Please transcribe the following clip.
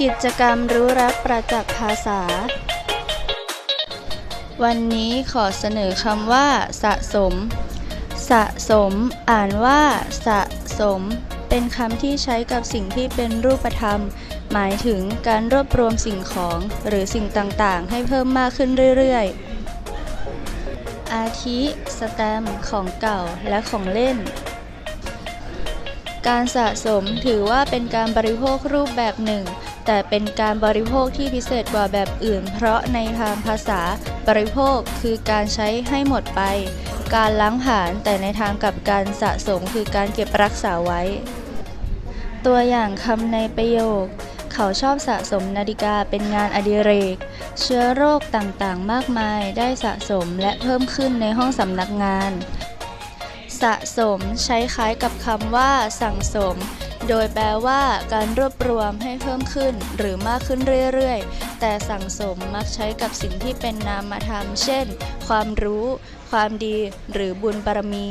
กิจกรรมรู้รักประจักษ์ภาษา วันนี้ขอเสนอคำว่า สะสม สะสม อ่านว่า สะสม เป็นคำที่ใช้กับสิ่งที่เป็นรูปธรรม หมายถึงการรวบรวมสิ่งของหรือสิ่งต่างๆ ให้เพิ่มมากขึ้นเรื่อยๆ อาทิ สแตม ของเก่าและของเล่น การสะสมถือว่าเป็นการบริโภครูปแบบหนึ่ง แต่เป็นการบริโภคที่พิเศษกว่าแบบอื่น เพราะในทางภาษาบริโภคคือการใช้ให้หมดไป การล้างผ่านแต่ในทางกับการสะสมคือการเก็บรักษาไว้ ตัวอย่างคำในประโยค เขาชอบสะสมนาฬิกาเป็นงานอดิเรก เชื้อโรคต่างๆ มากมายได้สะสมและเพิ่มขึ้นในห้องสำนักงาน สะสม ใช้คล้ายกับคำว่า สั่งสม โดยแปลว่า การรวบรวมให้เพิ่มขึ้น หรือมากขึ้นเรื่อยๆ แต่สั่งสมมักใช้กับสิ่งที่เป็นนามธรรม เช่น ความรู้ ความดี หรือบุญบารมี